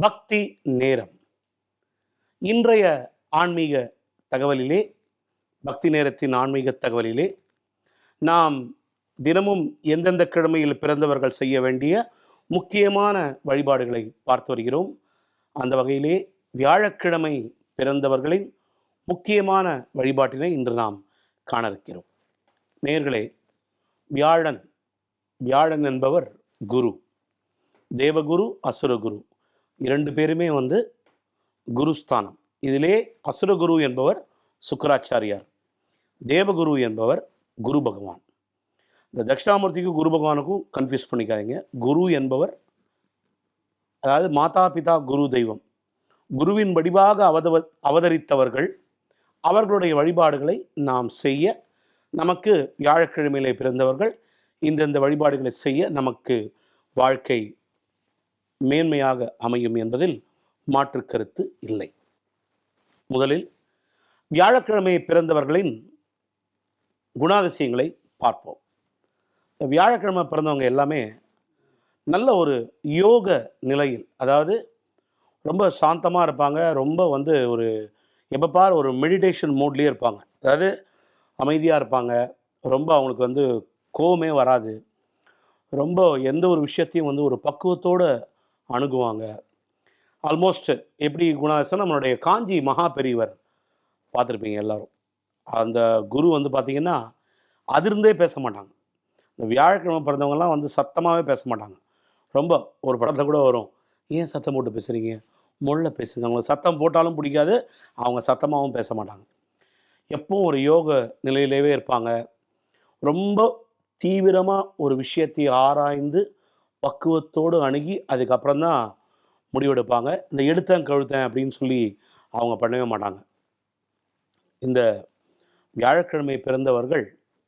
பக்தி நேரம். இன்றைய ஆன்மீக தகவலிலே பக்தி நேரத்தின் ஆன்மீக தகவலிலே நாம் தினமும் எந்தெந்த கிழமையில் பிறந்தவர்கள் செய்ய வேண்டிய முக்கியமான வழிபாடுகளை பார்த்து வருகிறோம். அந்த வகையிலே வியாழக்கிழமை பிறந்தவர்களின் முக்கியமான வழிபாட்டினை இன்று நாம் காண இருக்கிறோம். நேர்களே வியாழன் வியாழன் என்பவர் குரு. தேவகுரு அசுரகுரு. இரண்டு பேருமே வந்து குருஸ்தானம். இதிலே அசுரகுரு என்பவர் சுக்கராச்சாரியார். தேவகுரு என்பவர் குரு பகவான். இந்த தட்சிணாமூர்த்திக்கும் குரு பகவானுக்கும் கன்ஃபியூஸ் பண்ணிக்காதீங்க. குரு என்பவர் அதாவது மாதா பிதா குரு தெய்வம். குருவின் வடிவாக அவதவ அவதரித்தவர்கள் அவர்களுடைய வழிபாடுகளை நாம் செய்ய நமக்கு வியாழக்கிழமையிலே பிறந்தவர்கள் இந்தந்த வழிபாடுகளை செய்ய நமக்கு வாழ்க்கை மேன்மையாக அமையும் என்பதில் மாற்று கருத்து இல்லை. முதலில் வியாழக்கிழமை பிறந்தவர்களின் குணாதிசயங்களை பார்ப்போம். வியாழக்கிழமை பிறந்தவங்க எல்லாமே நல்ல ஒரு யோக நிலையில் அதாவது ரொம்ப சாந்தமாக இருப்பாங்க ரொம்ப வந்து ஒரு எப்போ பார் ஒரு மெடிடேஷன் மூட்லேயே இருப்பாங்க. அதாவது அமைதியாக இருப்பாங்க ரொம்ப அவங்களுக்கு வந்து கோவமே வராது ரொம்ப எந்த ஒரு விஷயத்தையும் வந்து ஒரு பக்குவத்தோடு அணுகுவாங்க. ஆல்மோஸ்ட் எப்படி குணாதிசம் நம்மளுடைய காஞ்சி மகா பெரியவர் பார்த்துருப்பீங்க எல்லாரும். அந்த குரு வந்து பார்த்திங்கன்னா அதிர்ந்தே பேச மாட்டாங்க. இந்த வியாழக்கிழமை பிறந்தவங்கலாம் வந்து சத்தமாகவே பேச மாட்டாங்க. ரொம்ப ஒரு படத்தில் கூட வரும். ஏன் சத்தம் போட்டு பேசுகிறீங்க முள்ள பேசுங்க. அவங்களுக்கு சத்தம் போட்டாலும் பிடிக்காது அவங்க சத்தமாகவும் பேச மாட்டாங்க. எப்பவும் ஒரு யோக நிலையிலேயே இருப்பாங்க. ரொம்ப தீவிரமாக ஒரு விஷயத்தை ஆராய்ந்து பக்குவத்தோடு அணுகி அதுக்கப்புறம் தான் முடிவெடுப்பாங்க. இந்த எடுத்தேன் கழுத்தேன் அப்படின்னு சொல்லி அவங்க பண்ணவே மாட்டாங்க. இந்த வியாழக்கிழமை பிறந்தவர்கள்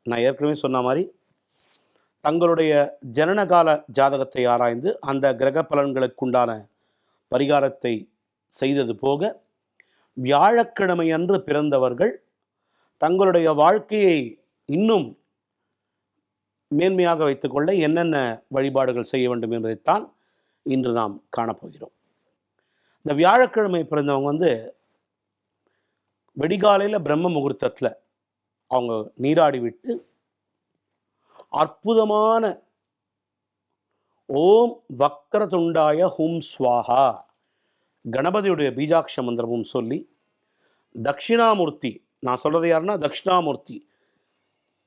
நான் ஏற்கனவே சொன்ன மாதிரி தங்களுடைய ஜனனகால ஜாதகத்தை ஆராய்ந்து அந்த கிரக பலன்களுக்குண்டான பரிகாரத்தை செய்தது போக வியாழக்கிழமை அன்று பிறந்தவர்கள் தங்களுடைய வாழ்க்கையை இன்னும் மேன்மையாக வைத்துக்கொள்ள என்னென்ன வழிபாடுகள் செய்ய வேண்டும் என்பதைத்தான் இன்று நாம் காணப்போகிறோம். இந்த வியாழக்கிழமை பிறந்தவங்க வந்து வெடிகாலையில் பிரம்ம முகூர்த்தத்தில் அவங்க நீராடி விட்டு அற்புதமான ஓம் வக்ரதுண்டாய ஹும் ஸ்வாஹா கணபதியுடைய பீஜாட்ச மந்திரமும் சொல்லி தட்சிணாமூர்த்தி நான் சொல்கிறது யாருன்னா தட்சிணாமூர்த்தி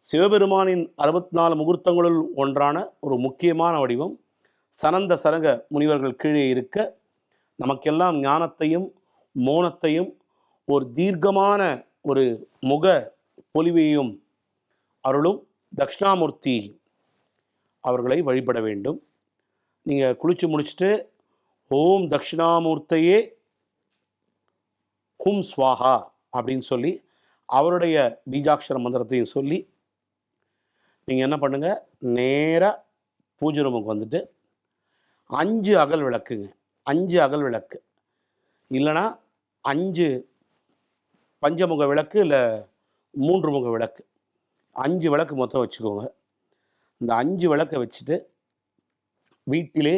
சிவபெருமானின் அறுபத்தி நாலு முகூர்த்தங்களுள் ஒன்றான ஒரு முக்கியமான வடிவம் சனந்த சரங்க முனிவர்கள் கீழே இருக்க நமக்கெல்லாம் ஞானத்தையும் மோனத்தையும் ஒரு தீர்க்கமான ஒரு முக பொலிவையும் அருளும் தக்ஷணாமூர்த்தி அவர்களை வழிபட வேண்டும். நீங்கள் குளிச்சு முடிச்சுட்டு ஓம் தட்சிணாமூர்த்தையே ஹும் ஸ்வாஹா அப்படின்னு சொல்லி அவருடைய பீஜாட்சர மந்திரத்தையும் சொல்லி நீங்கள் என்ன பண்ணுங்கள் நேராக பூஜை ரூமுக்கு வந்துட்டு அஞ்சு அகல் விளக்குங்க. அஞ்சு அகல் விளக்கு. இல்லைன்னா அஞ்சு பஞ்சமுக விளக்கு இல்லை மூன்று முக விளக்கு. அஞ்சு விளக்கு மொத்தம் வச்சுக்கோங்க. இந்த அஞ்சு விளக்கை வச்சுட்டு வீட்டிலே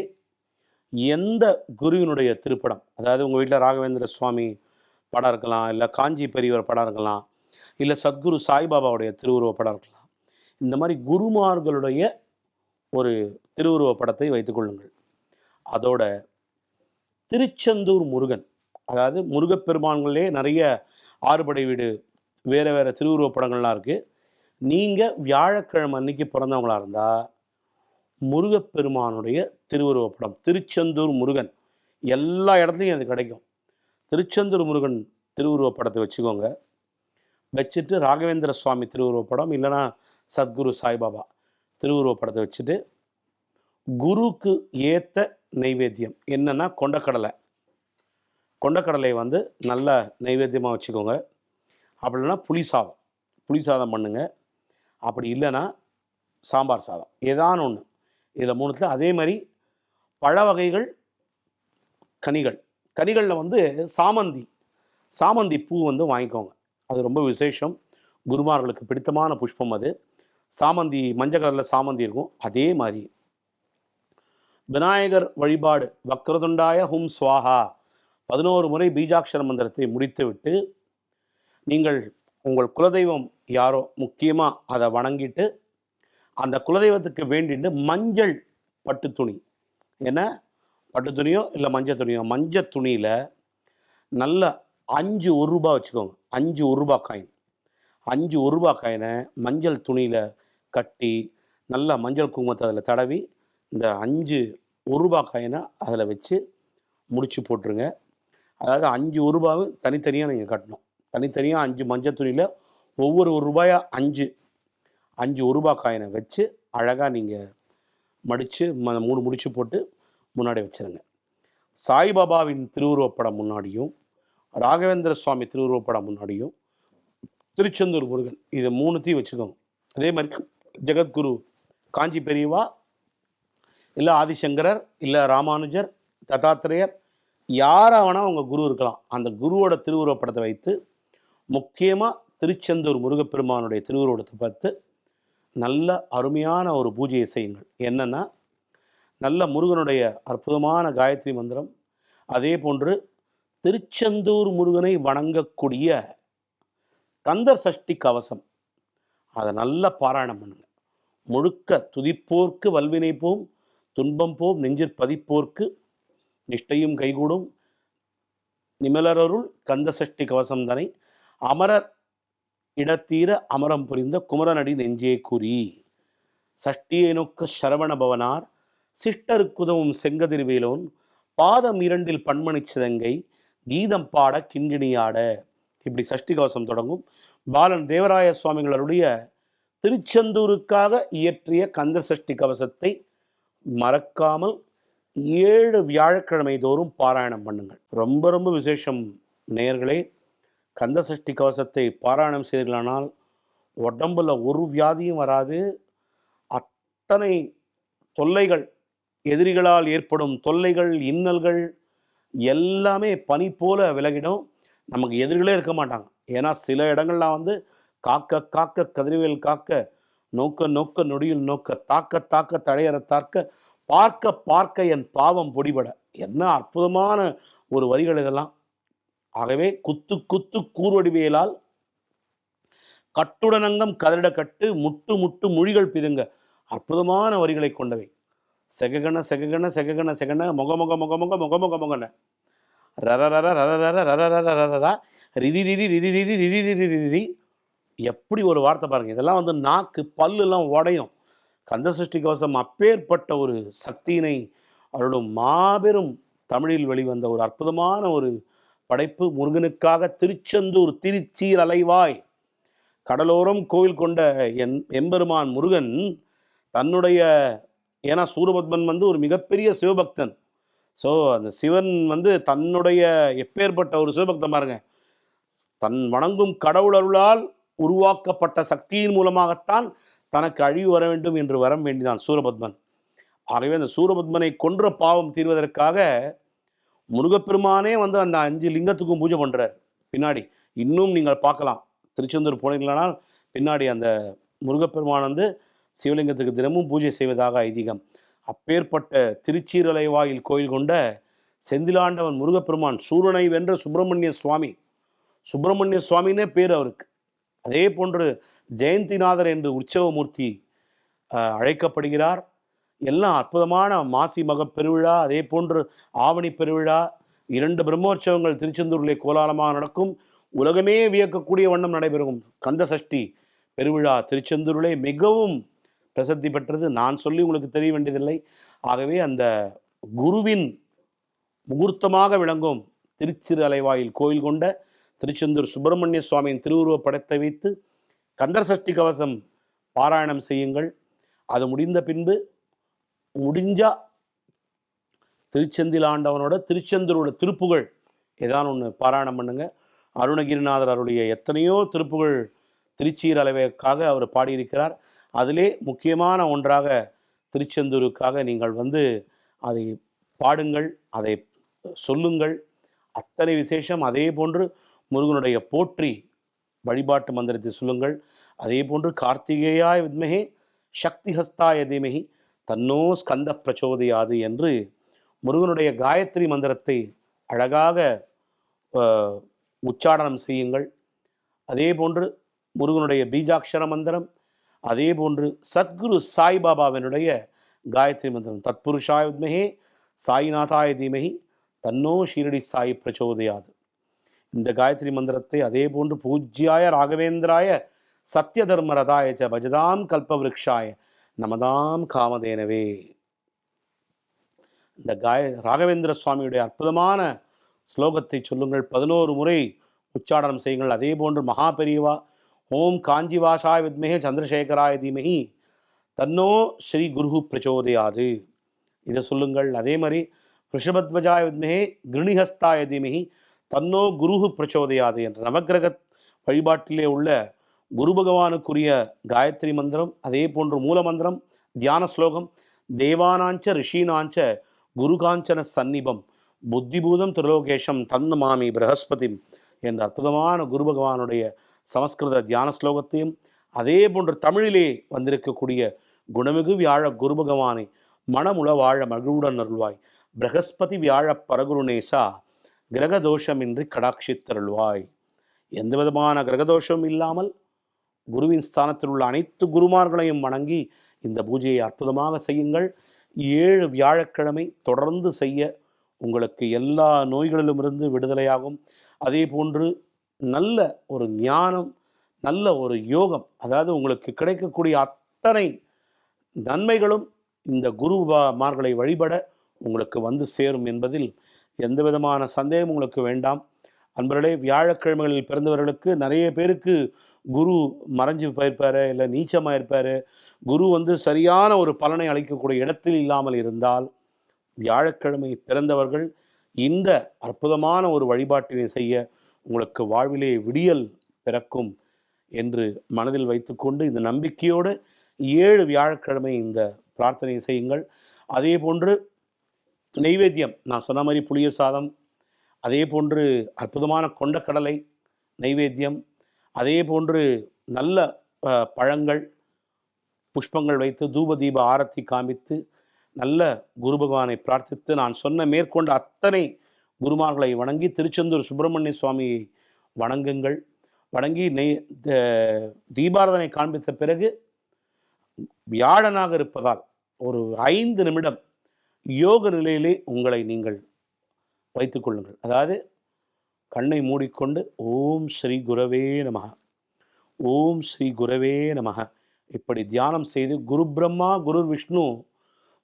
எந்த குருவினுடைய திருப்படம் அதாவது உங்கள் வீட்டில் ராகவேந்திர சுவாமி படம் இருக்கலாம் இல்லை காஞ்சி பெரியவர் படம் இருக்கலாம் இல்லை சத்குரு சாய்பாபாவுடைய திருவுருவ படம் இருக்கலாம் இந்த மாதிரி குருமார்களுடைய ஒரு திருவுருவ படத்தை வைத்துக்கொள்ளுங்கள் அதோட திருச்செந்தூர் முருகன் அதாவது முருகப்பெருமான்களே நிறைய ஆறுபடை வீடு வேறு வேறு திருவுருவ படங்கள்லாம் இருக்குது நீங்கள் வியாழக்கிழமை அன்னைக்கு பிறந்தவங்களாக இருந்தால் முருகப்பெருமானுடைய திருவுருவ படம் திருச்செந்தூர் முருகன் எல்லா இடத்துலையும் அது கிடைக்கும். திருச்செந்தூர் முருகன் திருவுருவ படத்தை வச்சுக்கோங்க. வச்சுட்டு ராகவேந்திர சுவாமி திருவுருவ படம் இல்லைன்னா சத்குரு சாய்பாபா திருவுருவப்படத்தை வச்சுட்டு குருக்கு ஏற்ற நைவேத்தியம் என்னென்னா கொண்டக்கடலை. கொண்டக்கடலை வந்து நல்ல நைவேத்தியமாக வச்சுக்கோங்க. அப்படி இல்லைன்னா புளி சாதம். புளி சாதம் பண்ணுங்க. அப்படி இல்லைன்னா சாம்பார் சாதம். ஏதான ஒன்று இதில் மூணுத்தில் அதே மாதிரி பழ வகைகள் கனிகள். கனிகளில் வந்து சாமந்தி. சாமந்தி பூ வந்து வாங்கிக்கோங்க. அது ரொம்ப விசேஷம். குருமார்களுக்கு பிடித்தமான புஷ்பம் அது. சாமந்தி மஞ்சள் கலரில் சாமந்தி இருக்கும். அதே மாதிரி. விநாயகர் வழிபாடு வக்ரதுண்டாய ஹும் ஸ்வாஹா. பதினோரு முறை பீஜாட்சர மந்திரத்தை முடித்துவிட்டு நீங்கள் உங்கள் குலதெய்வம் யாரோ முக்கியமாக அதை வணங்கிட்டு அந்த குலதெய்வத்துக்கு வேண்டிட்டு மஞ்சள் பட்டு துணி. என்ன? பட்டு துணியோ இல்லை மஞ்சள் துணியோ? மஞ்சள் துணியில் நல்ல அஞ்சு ஒரு ரூபா வச்சுக்கோங்க. அஞ்சு ஒரு ரூபா காயின் அஞ்சு ஒரு ரூபா காயினை மஞ்சள் துணியில் கட்டி நல்லா மஞ்சள் குங்குமத்தை அதில் தடவி இந்த அஞ்சு ஒரு ரூபா காயினை அதில் வச்சு முடிச்சு போட்டுருங்க. அதாவது அஞ்சு ஒரு ரூபாவும் தனித்தனியாக நீங்கள் கட்டணும். தனித்தனியாக அஞ்சு மஞ்சள் துணியில் ஒவ்வொரு ஒரு ரூபாயா அஞ்சு அஞ்சு ஒரு ரூபா காயினை வச்சு அழகாக நீங்கள் மடித்து ம மூணு முடிச்சு போட்டு முன்னாடி வச்சிருங்க. சாய்பாபாவின் திருவுருவப்படம் முன்னாடியும் ராகவேந்திர சுவாமி திருவுருவப்படம் முன்னாடியும் திருச்செந்தூர் முருகன். இது மூணுத்தையும் வச்சுக்கோங்க. அதே மாதிரி ஜெகத்குரு காஞ்சி பெரியவா இல்லை ஆதிசங்கரர் இல்லை ராமானுஜர் தத்தாத்திரேயர் யாராக வேணால் அவங்க குரு இருக்கலாம். அந்த குருவோட திருவுருவப்படத்தை வைத்து முக்கியமாக திருச்செந்தூர் முருகப்பெருமானுடைய திருவுருவத்தை பார்த்து நல்ல அருமையான ஒரு பூஜையை செய்யுங்கள். என்னென்னா நல்ல முருகனுடைய அற்புதமான காயத்ரி மந்திரம் அதே போன்று திருச்செந்தூர் முருகனை வணங்கக்கூடிய கந்தர் சஷ்டி கவசம். அதை நல்லா பாராயணம் பண்ணுங்கள் முழுக்க துதிப்போர்க்கு வல்வினை போம் துன்பம் போம் நெஞ்சிற் பதிப்போர்க்கு நிஷ்டையும் கைகூடும். நிமலரருள் கந்த சஷ்டி கவசம் தனை. அமரர் இடத்தீர அமரம் புரிந்த குமரனடி நெஞ்சே குறி. சஷ்டியை நோக்க சரவண பவனார் சிஷ்டருக்குதவும் செங்கதிர்வேலோன் பாதம் இரண்டில் பன்மணி சிதங்கை கீதம் பாட கிண்கிணியாட. இப்படி சஷ்டி கவசம் தொடங்கும். பாலன் தேவராய சுவாமிகளுடைய திருச்செந்தூருக்காக இயற்றிய கந்த சஷ்டி கவசத்தை மறக்காமல் ஏழு வியாழக்கிழமை தோறும் பாராயணம் பண்ணுங்கள். ரொம்ப ரொம்ப விசேஷம் நேயர்களே. கந்த சஷ்டி கவசத்தை பாராயணம் செய்தீர்களானால் உடம்புல ஒரு வியாதியும் வராது. அத்தனை தொல்லைகள் எதிரிகளால் ஏற்படும் தொல்லைகள் இன்னல்கள் எல்லாமே பனி போல விலகிடும். நமக்கு எதிரிகளே இருக்க மாட்டாங்க. ஏன்னா சில இடங்கள்லாம் வந்து காக்க காக்க கதிரவேல் காக்க நோக்க நோக்க நொடியில் நோக்க தாக்க தாக்க தடையற தாக்க பார்க்க பார்க்க என் பாவம் பொடிபட. என்ன அற்புதமான ஒரு வரிகள் இதெல்லாம். ஆகவே குத்து குத்து கூர்வடிவியலால் கட்டுடனங்கம் கதறிட கட்டு முட்டு முட்டு மொழிகள் பிதுங்க. அற்புதமான வரிகளை கொண்டவை. செககன செககன செககன செகன முக முக முக முக முக முக முகன. ரிதி ரிரி ரிரி ரிரி ரிரி ரிரி ரிரி எப்படி ஒரு வார்த்தை பாருங்கள் இதெல்லாம் வந்து நாக்கு பல்லுலாம் உடையும் கந்த சிருஷ்டி கவசம் அப்பேற்பட்ட ஒரு சக்தியினை அவருடைய மாபெரும் தமிழில் வெளிவந்த ஒரு அற்புதமான ஒரு படைப்பு முருகனுக்காக திருச்செந்தூர் திருச்சீர் அலைவாய் கடலோரம் கோவில் கொண்ட என் எம்பெருமான் முருகன் தன்னுடைய ஏன்னா சூரபத்மன் வந்து ஒரு மிகப்பெரிய சிவபக்தன் ஸோ அந்த சிவன் வந்து தன்னுடைய எப்பேற்பட்ட ஒரு சிவபக்தன் பாருங்க. தன் வணங்கும் கடவுள் அருளால் உருவாக்கப்பட்ட சக்தியின் மூலமாகத்தான் தனக்கு அழிவு வர வேண்டும் என்று வரம் வேண்டிதான் சூரபத்மன். ஆகவே அந்த சூரபத்மனை கொன்ற பாவம் தீர்வதற்காக முருகப்பெருமானே வந்து அந்த அஞ்சு லிங்கத்துக்கும் பூஜை பண்ணுறார் பின்னாடி இன்னும் நீங்கள் பார்க்கலாம். திருச்செந்தூர் போனீங்களானால் பின்னாடி அந்த முருகப்பெருமான் வந்து சிவலிங்கத்துக்கு தினமும் பூஜை செய்வதாக ஐதீகம். அப்பேற்பட்ட திருச்சீரலைவாயில் கோயில் கொண்ட செந்திலாண்டவன் முருகப்பெருமான் சூரனை வென்ற சுப்பிரமணிய சுவாமி. சுப்பிரமணிய சுவாமினே பேர் அவருக்கு. அதே போன்று ஜெயந்திநாதர் என்று உற்சவமூர்த்தி அழைக்கப்படுகிறார். எல்லாம் அற்புதமான மாசி மக பெருவிழா அதே போன்று ஆவணி பெருவிழா இரண்டு பிரம்மோற்சவங்கள் திருச்செந்தூரிலே கோலாலமாக நடக்கும். உலகமே வியக்கக்கூடிய வண்ணம் நடைபெறும். கந்த சஷ்டி பெருவிழா திருச்செந்தூரிலே மிகவும் பிரசித்தி பெற்றது. நான் சொல்லி உங்களுக்கு தெரிய வேண்டியதில்லை. ஆகவே அந்த குருவின் முகூர்த்தமாக விளங்கும் திருச்சிறு அலைவாயில் கோயில் கொண்ட திருச்செந்தூர் சுப்பிரமணிய சுவாமியின் திருவுருவப் படத்தை வைத்து கந்தர் சஷ்டி கவசம் பாராயணம் செய்யுங்கள். அது முடிந்த பின்பு முடிஞ்சா திருச்செந்தில் ஆண்டவனோட திருச்செந்தூரோட திருப்புகள் ஏதான் ஒன்று பாராயணம் பண்ணுங்க. அருணகிரிநாதர் அவருடைய எத்தனையோ திருப்புகள் திருச்சீர் அளவைக்காக அவர் பாடியிருக்கிறார். அதிலே முக்கியமான ஒன்றாக திருச்செந்தூருக்காக நீங்கள் வந்து அதை பாடுங்கள் அதை சொல்லுங்கள். அத்தனை விசேஷம் அதே போன்று முருகனுடைய போற்றி வழிபாட்டு மந்திரத்தை சொல்லுங்கள். அதே போன்று கார்த்திகேயாய் வித்மகே சக்தி ஹஸ்தாய தீமகி தன்னோ ஸ்கந்த பிரச்சோதையாது என்று முருகனுடைய காயத்ரி மந்திரத்தை அழகாக உச்சாடனம் செய்யுங்கள். அதே போன்று முருகனுடைய பீஜாட்சர மந்திரம் அதே போன்று சத்குரு சாய்பாபாவினுடைய காயத்ரி மந்திரம் தத்புருஷாய வித்மகே சாய்நாதாய தீமகி தன்னோ ஷீரடி சாய் பிரச்சோதயாது. இந்த காயத்ரி மந்திரத்தை அதே போன்று பூஜ்யாய ராகவேந்திராய சத்ய தர்மரதாய ச பஜதாம் கல்பவ்ருக்ஷாய நமதாம் காமதேனவே. இந்த காய ராகவேந்திர சுவாமியுடைய அற்புதமான ஸ்லோகத்தை சொல்லுங்கள். பதினோரு முறை உச்சாடனம் செய்யுங்கள். அதே போன்று மகா பெரியவா ஓம் காஞ்சிவாசாய வித்மகே சந்திரசேகராய தீமகி. தன்னோ ஸ்ரீ குரு பிரச்சோதயாது. இதை சொல்லுங்கள். அதே மாதிரி ரிஷபத்வஜாய வித்மகே கிருணிஹஸ்தாய தீமகி. தன்னோ குரு பிரச்சோதயாது என்ற நவக்கிரக வழிபாட்டிலே உள்ள குரு பகவானுக்குரிய காயத்ரி மந்திரம் அதே போன்று மூல மந்திரம் தியான ஸ்லோகம் தேவானாஞ்ச ரிஷீனாஞ்ச குருகாஞ்சன சந்நிபம் புத்திபூதம் திருலோகேஷம் தன்னு மாமி பிரகஸ்பதி என்ற அற்புதமான குரு பகவானுடைய சமஸ்கிருத தியான ஸ்லோகத்தையும் அதே போன்று தமிழிலே வந்திருக்கக்கூடிய குணமிகு வியாழ குரு பகவானை மனமுள வாழ மகிழ்வுடன் அருள்வாய். பிரகஸ்பதி வியாழ பரகுருநேசா கிரகதோஷமின்றி கடாட்சித்தருள்வாய். எந்த விதமான கிரகதோஷம் இல்லாமல் குருவின் ஸ்தானத்தில் உள்ள அனைத்து குருமார்களையும் வணங்கி இந்த பூஜையை அற்புதமாக செய்யுங்கள். ஏழு வியாழக்கிழமை தொடர்ந்து செய்ய உங்களுக்கு எல்லா நோய்களிலுமிருந்து விடுதலையாகும். அதே போன்று நல்ல ஒரு ஞானம் நல்ல ஒரு யோகம். அதாவது உங்களுக்கு கிடைக்கக்கூடிய அத்தனை நன்மைகளும் இந்த குருமார்களை வழிபட உங்களுக்கு வந்து சேரும் என்பதில் எந்த விதமான சந்தேகம் உங்களுக்கு வேண்டாம். அன்பர்களே வியாழக்கிழமைகளில் பிறந்தவர்களுக்கு நிறைய பேருக்கு குரு மறைஞ்சு போயிருப்பார் இல்லை நீச்சமாக இருப்பார் குரு வந்து சரியான ஒரு பலனை அளிக்கக்கூடிய இடத்தில் இல்லாமல் இருந்தால் வியாழக்கிழமை பிறந்தவர்கள் இந்த அற்புதமான ஒரு வழிபாட்டினை செய்ய உங்களுக்கு வாழ்விலே விடியல் பிறக்கும் என்று மனதில் வைத்துக்கொண்டு இந்த நம்பிக்கையோடு ஏழு வியாழக்கிழமை இந்த பிரார்த்தனை செய்யுங்கள். அதே போன்று நெய்வேத்தியம் நான் சொன்ன மாதிரி புளிய சாதம் அதே போன்று அற்புதமான கொண்டக்கடலை நைவேத்தியம் அதே போன்று நல்ல பழங்கள் புஷ்பங்கள் வைத்து தூப தீப ஆரத்தி காமித்து நல்ல குரு பகவானை பிரார்த்தித்து நான் சொன்ன மேற்கொண்ட அத்தனை குருமார்களை வணங்கி திருச்செந்தூர் சுப்பிரமணிய சுவாமியை வணங்குங்கள். வணங்கி நெய் த- தீபாரதனை காண்பித்த பிறகு வியாழனாக இருப்பதால் ஒரு ஐந்து நிமிடம் யோக நிலையிலே உங்களை நீங்கள் வைத்துக்கொள்ளுங்கள் அதாவது கண்ணை மூடிக்கொண்டு ஓம் ஸ்ரீ குரவே நமக ஓம் ஸ்ரீ குரவே நமக இப்படி தியானம் செய்து குரு பிரம்மா குரு விஷ்ணு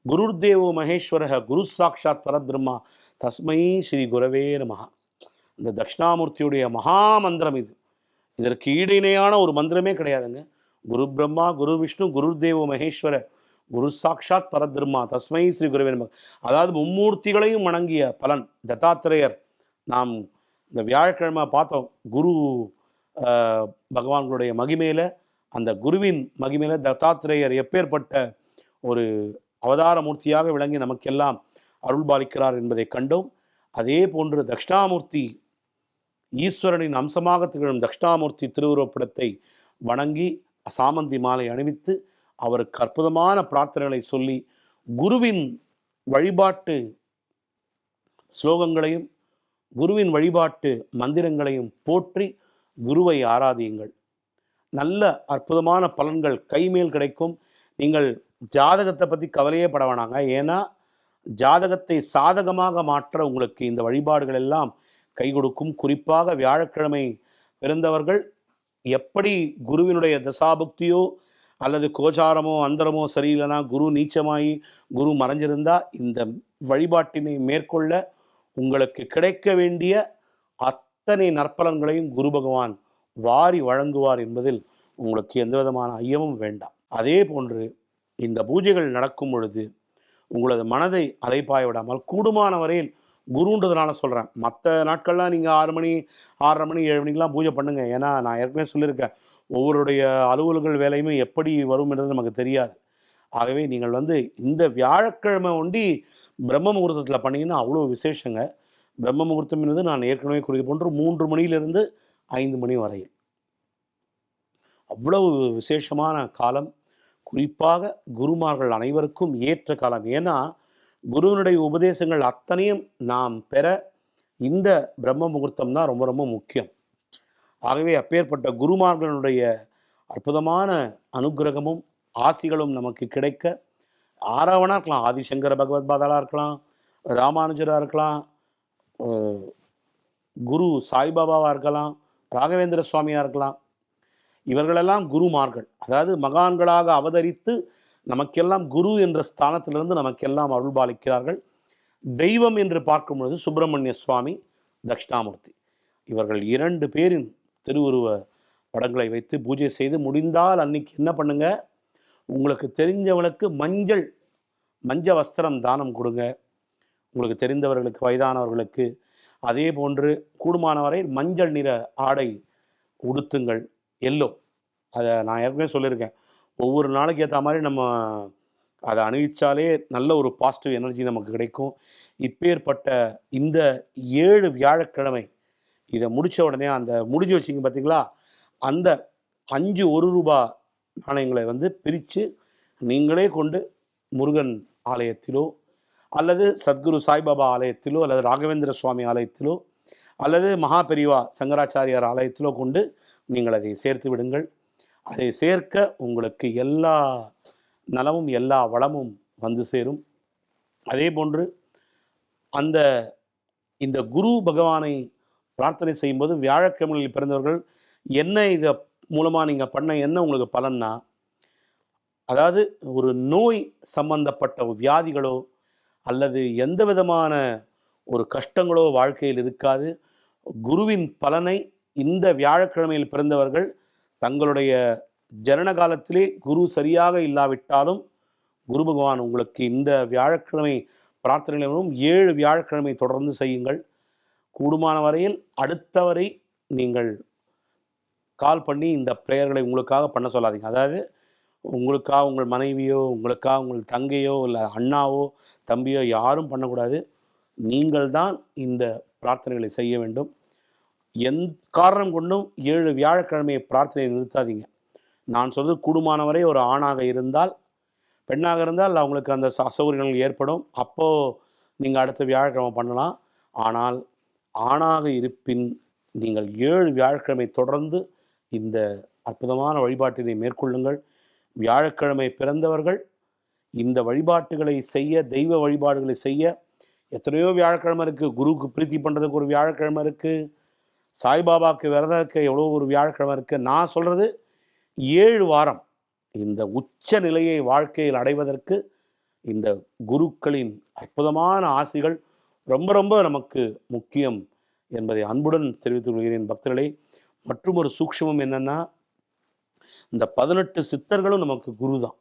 குருர் தேவோ மகேஸ்வரக குரு சாட்சாத் பரபிரம்மா தஸ்மை ஸ்ரீ குரவே நமக இந்த தட்சிணாமூர்த்தியுடைய மகா மந்திரம் இது. இதற்கு ஈடு இணையான ஒரு மந்திரமே கிடையாதுங்க. குரு பிரம்மா குரு விஷ்ணு குரு தேவ மகேஸ்வர குரு சாட்சாத் பரபிரம்மா தஸ்மை ஸ்ரீ குருவே நமக அதாவது மும்மூர்த்திகளையும் வணங்கிய பலன் தத்தாத்திரேயர். நாம் இந்த வியாழக்கிழமை பார்த்தோம். குரு பகவான்களுடைய மகிமையில் அந்த குருவின் மகிமையில் தத்தாத்திரேயர் எப்பேற்பட்ட ஒரு அவதார மூர்த்தியாக விளங்கி நமக்கெல்லாம் அருள்பாலிக்கிறார் என்பதை கண்டோம். அதே போன்று தக்ஷணாமூர்த்தி ஈஸ்வரனின் அம்சமாக திகழும் தக்ஷணாமூர்த்தி திருவுருவப்படத்தை வணங்கி சாமந்தி மாலை அணிவித்து அவருக்கு அற்புதமான பிரார்த்தனைகளை சொல்லி குருவின் வழிபாட்டு ஸ்லோகங்களையும் குருவின் வழிபாட்டு மந்திரங்களையும் போற்றி குருவை ஆராதியுங்கள். நல்ல அற்புதமான பலன்கள் கைமேல் கிடைக்கும். நீங்கள் ஜாதகத்தை பற்றி கவலையே பட வேணாங்க. ஏன்னா ஜாதகத்தை சாதகமாக மாற்ற உங்களுக்கு இந்த வழிபாடுகள் எல்லாம் கை கொடுக்கும். குறிப்பாக வியாழக்கிழமை பிறந்தவர்கள் எப்படி குருவினுடைய தசாபுக்தியோ அல்லது கோச்சாரமோ அந்தரமோ சரியில்லைனா குரு நீச்சமாகி குரு மறைஞ்சிருந்தா இந்த வழிபாட்டினை மேற்கொள்ள உங்களுக்கு கிடைக்க வேண்டிய அத்தனை நற்பலன்களையும் குரு பகவான் வாரி வழங்குவார் என்பதில் உங்களுக்கு எந்த விதமான ஐயமும் வேண்டாம். அதே போன்று இந்த பூஜைகள் நடக்கும் பொழுது உங்களது மனதை அலைப்பாய விடாமல் கூடுமான வரையில் குருன்றதுனால சொல்கிறேன் மற்ற நாட்கள்லாம் நீங்கள் ஆறு மணி ஆறரை மணி ஏழு மணிக்கெலாம் பூஜை பண்ணுங்கள் ஏன்னா நான் ஏற்கனவே சொல்லியிருக்கேன். ஒவ்வொருடைய அலுவல்கள் வேலையுமே எப்படி வரும்ன்றது நமக்கு தெரியாது. ஆகவே நீங்கள் வந்து இந்த வியாழக்கிழமை ஒண்டி பிரம்ம முகூர்த்தத்தில் பண்ணீங்கன்னா அவ்வளோ விசேஷங்க. பிரம்ம முகூர்த்தம் என்பது நான் ஏற்கனவே குறித்து போன்று மூன்று மணியிலிருந்து ஐந்து மணி வரையில். அவ்வளவு விசேஷமான காலம் குறிப்பாக குருமார்கள் அனைவருக்கும் ஏற்ற காலம். ஏன்னா குருவினுடைய உபதேசங்கள் அத்தனையும் நாம் பெற இந்த பிரம்ம முகூர்த்தம் தான் ரொம்ப ரொம்ப முக்கியம். ஆகவே அப்பேற்பட்ட குருமார்களுடைய அற்புதமான அனுக்கிரகமும் ஆசிகளும் நமக்கு கிடைக்க ஆறாவனாக இருக்கலாம். ஆதிசங்கர பகவத் பாதாளா இருக்கலாம் ராமானுஜராக இருக்கலாம் குரு சாய்பாபாவாக இருக்கலாம் ராகவேந்திர சுவாமியாக இருக்கலாம். இவர்களெல்லாம் குருமார்கள். அதாவது மகான்களாக அவதரித்து நமக்கெல்லாம் குரு என்ற ஸ்தானத்திலிருந்து நமக்கெல்லாம் அருள்பாலிக்கிறார்கள். தெய்வம் என்று பார்க்கும் பொழுது சுப்பிரமணிய சுவாமி தட்சிணாமூர்த்தி. இவர்கள் இரண்டு பேரின் திருவுருவ படங்களை வைத்து பூஜை செய்து முடிந்தால் அன்னைக்கு என்ன பண்ணுங்க? உங்களுக்கு தெரிஞ்சவனுக்கு மஞ்சள் மஞ்ச வஸ்திரம் தானம் கொடுங்க. உங்களுக்கு தெரிந்தவர்களுக்கு வயதானவர்களுக்கு. அதே போன்று கூடுமானவரை மஞ்சள் நிற ஆடை உடுத்துங்கள். எல்லோ. அதை நான் ஏற்கனவே சொல்லியிருக்கேன். ஒவ்வொரு நாளைக்கு ஏற்ற மாதிரி நம்ம அதை அணிவிச்சாலே நல்ல ஒரு பாசிட்டிவ் எனர்ஜி நமக்கு கிடைக்கும். இப்பேற்பட்ட இந்த ஏழு வியாழக்கிழமை இதை முடித்த உடனே அந்த முடிஞ்சு வச்சிங்க பார்த்தீங்களா அந்த அஞ்சு ஒரு ரூபா நாணயங்களை வந்து பிரித்து நீங்களே கொண்டு முருகன் ஆலயத்திலோ அல்லது சத்குரு சாய்பாபா ஆலயத்திலோ அல்லது ராகவேந்திர சுவாமி ஆலயத்திலோ அல்லது மகா பெரிவா சங்கராச்சாரியார் ஆலயத்திலோ கொண்டு நீங்கள் அதை சேர்த்து விடுங்கள். அதை சேர்க்க உங்களுக்கு எல்லா நலமும் எல்லா வளமும் வந்து சேரும். அதே போன்று அந்த இந்த குரு பகவானை பிரார்த்தனை செய்யும்போது வியாழக்கிழமைகளில் பிறந்தவர்கள் என்ன இதை மூலமாக நீங்கள் பண்ண என்ன உங்களுக்கு பலன்னா அதாவது ஒரு நோய் சம்பந்தப்பட்ட வியாதிகளோ அல்லது எந்த விதமான ஒரு கஷ்டங்களோ வாழ்க்கையில் இருக்காது. குருவின் பலனை இந்த வியாழக்கிழமையில் பிறந்தவர்கள் தங்களுடைய ஜனன காலத்திலே குரு சரியாக இல்லாவிட்டாலும் குரு பகவான் உங்களுக்கு இந்த வியாழக்கிழமை பிரார்த்தனைகளும் ஏழு வியாழக்கிழமை தொடர்ந்து செய்யுங்கள். கூடுமான வரையில் அடுத்தவரை நீங்கள் கால் பண்ணி இந்த ப்ரேயர்களை உங்களுக்காக பண்ண சொல்லாதீங்க. அதாவது உங்களுக்காக உங்கள் மனைவியோ உங்களுக்காக உங்கள் தங்கையோ இல்லை அண்ணாவோ தம்பியோ யாரும் பண்ணக்கூடாது. நீங்கள் தான் இந்த பிரார்த்தனைகளை செய்ய வேண்டும். எந் காரணம் கொண்டும் ஏழு வியாழக்கிழமையை பிரார்த்தனை நிறுத்தாதீங்க. நான் சொல்றது கூடுமானவரை ஒரு ஆணாக இருந்தால் பெண்ணாக இருந்தால் அவங்களுக்கு அந்த அசௌகரியங்கள் ஏற்படும். அப்போது நீங்கள் அடுத்த வியாழக்கிழமை பண்ணலாம். ஆனால் ஆணாக இருப்பின் நீங்கள் ஏழு வியாழக்கிழமை தொடர்ந்து இந்த அற்புதமான வழிபாட்டினை மேற்கொள்ளுங்கள். வியாழக்கிழமை பிறந்தவர்கள் இந்த வழிபாட்டுகளை செய்ய தெய்வ வழிபாடுகளை செய்ய எத்தனையோ வியாழக்கிழமை இருக்குது குருவுக்கு பிரீத்தி பண்ணுறதுக்கு ஒரு வியாழக்கிழமை இருக்குது சாய்பாபாவுக்கு விரதம் இருக்க எவ்வளோ ஒரு வியாழக்கிழமை இருக்குது நான் சொல்கிறது ஏழு வாரம் இந்த உச்ச நிலையை வாழ்க்கையில் அடைவதற்கு இந்த குருக்களின் அற்புதமான ஆசைகள் ரொம்ப ரொம்ப நமக்கு முக்கியம் என்பதை அன்புடன் தெரிவித்துக் கொள்கிறேன் பக்தர்களே. மற்றும் ஒரு சூக்ஷ்மம் என்னென்னா இந்த பதினெட்டு சித்தர்களும் நமக்கு குரு தான்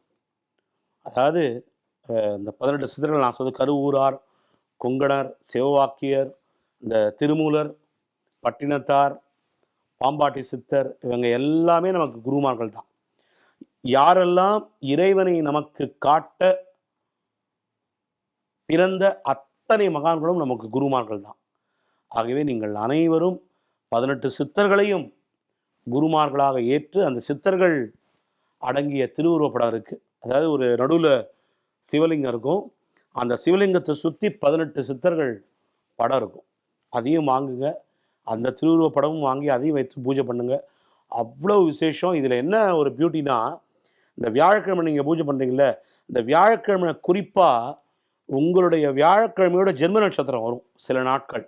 அதாவது இந்த பதினெட்டு சித்தர்கள் நான் சொல்வது கருவூரார் கொங்கணர் சிவவாக்கியர் இந்த திருமூலர் பட்டினத்தார் பாம்பாட்டி சித்தர் இவங்க எல்லாமே நமக்கு குருமார்கள் தான். யாரெல்லாம் இறைவனை நமக்கு காட்ட பிறந்த அத்தனை மகான்களும் நமக்கு குருமார்கள் தான். ஆகவே நீங்கள் அனைவரும் பதினெட்டு சித்தர்களையும் குருமார்களாக ஏற்று அந்த சித்தர்கள் அடங்கிய திருவுருவப்படம் இருக்குது அதாவது ஒரு நடுவில் சிவலிங்கம் இருக்கும். அந்த சிவலிங்கத்தை சுற்றி பதினெட்டு சித்தர்கள் படம் இருக்கும். அதையும் வாங்குங்க. அந்த திருவுருவ படமும் வாங்கி அதையும் வைத்து பூஜை பண்ணுங்க. அவ்வளோ விசேஷம். இதில் என்ன ஒரு பியூட்டினா இந்த வியாழக்கிழமை நீங்கள் பூஜை பண்ணுறீங்கள இந்த வியாழக்கிழமை குறிப்பாக உங்களுடைய வியாழக்கிழமையோட ஜென்ம நட்சத்திரம் வரும் சில நாட்கள்.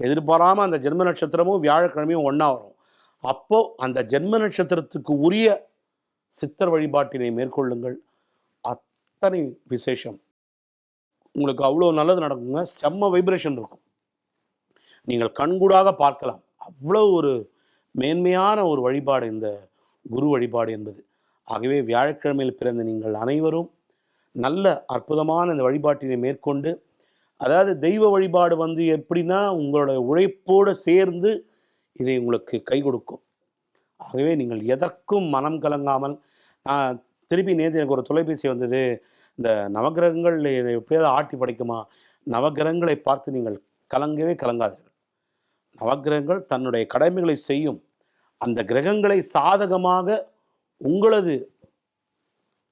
எதிர்பாராமல் அந்த ஜென்ம நட்சத்திரமும் வியாழக்கிழமையும் ஒன்றா வரும். அப்போது அந்த ஜென்ம நட்சத்திரத்துக்கு உரிய சித்தர் வழிபாட்டினை மேற்கொள்ளுங்கள். அத்தனை விசேஷம். உங்களுக்கு அவ்வளோ நல்லது நடக்குங்க. செம்ம வைப்ரேஷன் இருக்கும். நீங்கள் கண்கூடாக பார்க்கலாம். அவ்வளோ ஒரு மேன்மையான ஒரு வழிபாடு இந்த குரு வழிபாடு என்பது. ஆகவே வியாழக்கிழமையில் பிறந்த நீங்கள் அனைவரும் நல்ல அற்புதமான இந்த வழிபாட்டினை மேற்கொண்டு அதாவது தெய்வ வழிபாடு வந்து எப்படின்னா உங்களோட உழைப்போடு சேர்ந்து இதை உங்களுக்கு கை கொடுக்கும். ஆகவே நீங்கள் எதற்கும் மனம் கலங்காமல் நான் திருப்பி நேற்று எனக்கு ஒரு தொலைபேசி வந்தது. இந்த நவகிரகங்கள் இதை எப்படியாவது ஆட்டி படைக்குமா? நவக்கிரகங்களை பார்த்து நீங்கள் கலங்கவே கலங்காதீர்கள். நவக்கிரகங்கள் தன்னுடைய கடமைகளை செய்யும். அந்த கிரகங்களை சாதகமாக உங்களது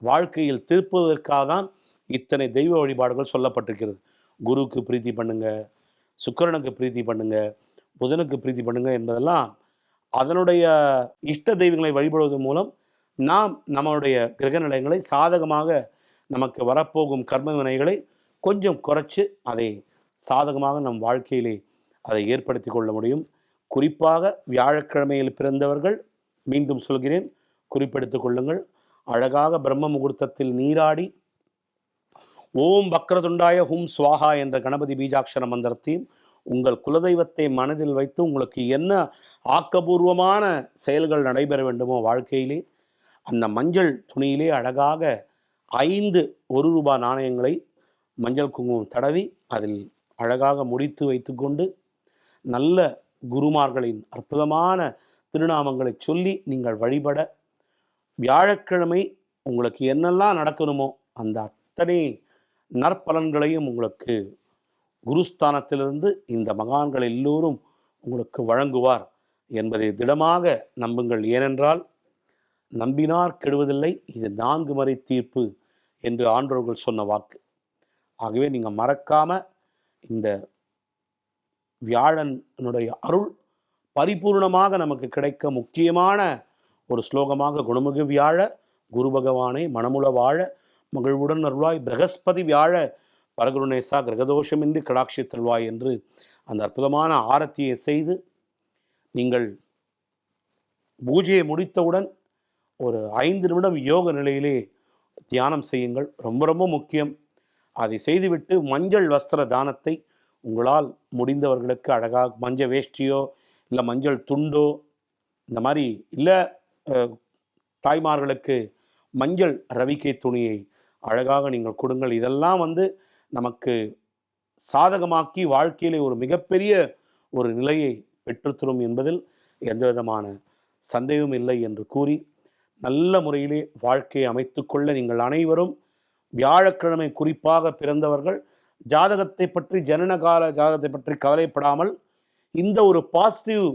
வாழ்க்கையில் திருப்புவதற்காக தான் இத்தனை தெய்வ வழிபாடுகள் சொல்லப்பட்டிருக்கிறது. குருவுக்கு பிரீத்தி பண்ணுங்க சுக்கரனுக்கு பிரீத்தி பண்ணுங்க புதனுக்கு பிரீத்தி பண்ணுங்க என்பதெல்லாம் அதனுடைய இஷ்ட தெய்வங்களை வழிபடுவதன் மூலம் நாம் நம்மளுடைய கிரக நிலையங்களை சாதகமாக நமக்கு வரப்போகும் கர்ம வினைகளை கொஞ்சம் குறைச்சு அதை சாதகமாக நம் வாழ்க்கையிலே அதை ஏற்படுத்தி கொள்ள முடியும். குறிப்பாக வியாழக்கிழமையில் பிறந்தவர்கள் மீண்டும் சொல்கிறேன் குறிப்பெடுத்துக் கொள்ளுங்கள். அழகாக பிரம்ம முகூர்த்தத்தில் நீராடி ஓம் பக்ரதுண்டாய ஹும் ஸ்வாஹா என்ற கணபதி பீஜாட்சர மந்திரத்தையும் உங்கள் குலதெய்வத்தை மனதில் வைத்து உங்களுக்கு என்ன ஆக்கபூர்வமான செயல்கள் நடைபெற வேண்டுமோ வாழ்க்கையிலே அந்த மஞ்சள் துணியிலே அழகாக ஐந்து ஒரு ரூபாய் நாணயங்களை மஞ்சள் குங்குமம் தடவி அதில் அழகாக முடித்து வைத்துக்கொண்டு நல்ல குருமார்களின் அற்புதமான திருநாமங்களை சொல்லி நீங்கள் வழிபட வியாழக்கிழமை உங்களுக்கு என்னெல்லாம் நடக்கணுமோ அந்த அத்தனை நற்பலன்களையும் உங்களுக்கு குருஸ்தானத்திலிருந்து இந்த மகான்கள் எல்லோரும் உங்களுக்கு வழங்குவார் என்பதை திடமாக நம்புங்கள். ஏனென்றால் நம்பினார் கெடுவதில்லை இது நான்கு மறை தீர்ப்பு என்று ஆண்டோர்கள் சொன்ன வாக்கு. ஆகவே நீங்கள் மறக்காம இந்த வியாழனுடைய அருள் பரிபூர்ணமாக நமக்கு கிடைக்க முக்கியமான ஒரு ஸ்லோகமாக குணமுக வியாழ குரு பகவானை மனமுள வாழ மகிழ்வுடன் அருள்வாய் பிரகஸ்பதி வியாழ பரகுருணேசா கிரகதோஷமின்றி கடாட்சி தருள்வாய் என்று அந்த அற்புதமான ஆரத்தியை செய்து நீங்கள் பூஜையை முடித்தவுடன் ஒரு ஐந்து நிமிடம் யோக நிலையிலே தியானம் செய்யுங்கள். ரொம்ப ரொம்ப முக்கியம். அதை செய்துவிட்டு மஞ்சள் வஸ்திர தானத்தை உங்களால் முடிந்தவர்களுக்கு அழகாக மஞ்சள் வேஷ்டியோ இல்லை மஞ்சள் துண்டோ இந்த மாதிரி இல்லை தாய்மார்களுக்கு மஞ்சள் ரவிக்கை துணியை அழகாக நீங்கள் கொடுங்கள். இதெல்லாம் வந்து நமக்கு சாதகமாக்கி வாழ்க்கையிலே ஒரு மிகப்பெரிய ஒரு நிலையை பெற்றுத்தரும் என்பதில் எந்த விதமான சந்தேகமும் இல்லை என்று கூறி நல்ல முறையிலே வாழ்க்கையை அமைத்துக்கொள்ள நீங்கள் அனைவரும் வியாழக்கிழமை குறிப்பாக பிறந்தவர்கள் ஜாதகத்தை பற்றி ஜனனகால ஜாதகத்தை பற்றி கவலைப்படாமல் இந்த ஒரு பாசிட்டிவ்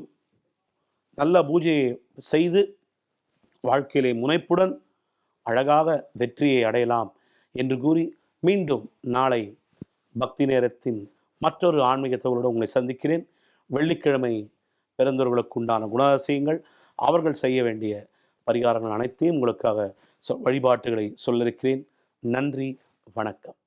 நல்ல பூஜையை செய்து வாழ்க்கையிலே முனைப்புடன் அழகாக வெற்றியை அடையலாம் என்று கூறி மீண்டும் நாளை பக்தி நேரத்தின் மற்றொரு ஆன்மீக தகவலோடு உங்களை சந்திக்கிறேன். வெள்ளிக்கிழமை பிறந்தவர்களுக்கு உண்டான குணாதிசயங்கள் அவர்கள் செய்ய வேண்டிய பரிகாரங்கள் அனைத்தையும் உங்களுக்காக சொ- வழிபாட்டுகளை சொல்லிருக்கிறேன் நன்றி வணக்கம்.